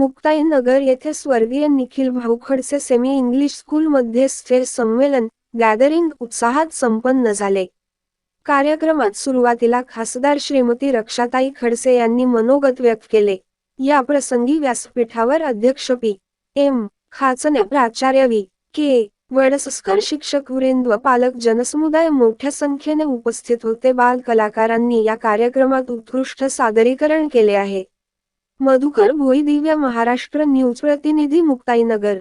मुक्ताईनगर येथे स्वर्गीय निखिल भाऊ खडसे सेमी इंग्लिश स्कूलमध्ये स्टेज संमेलन गॅदरिंग उत्साहात संपन्न झाले. कार्यक्रमात सुरुवातीला खासदार श्रीमती रक्षाताई खडसे यांनी मनोगत व्यक्त केले. या प्रसंगी व्यासपीठावर अध्यक्ष पी. एम. खाचने प्राचार्य व्ही. के. वडसस्कर शिक्षक वृंद व पालक जनसमुदाय मोठ्या संख्येने उपस्थित होते. बाल कलाकारांनी या कार्यक्रमात उत्कृष्ट सादरीकरण केले आहे. मधुकर भोई दिव्य महाराष्ट्र न्यूज प्रतिनिधी मुक्ताईनगर.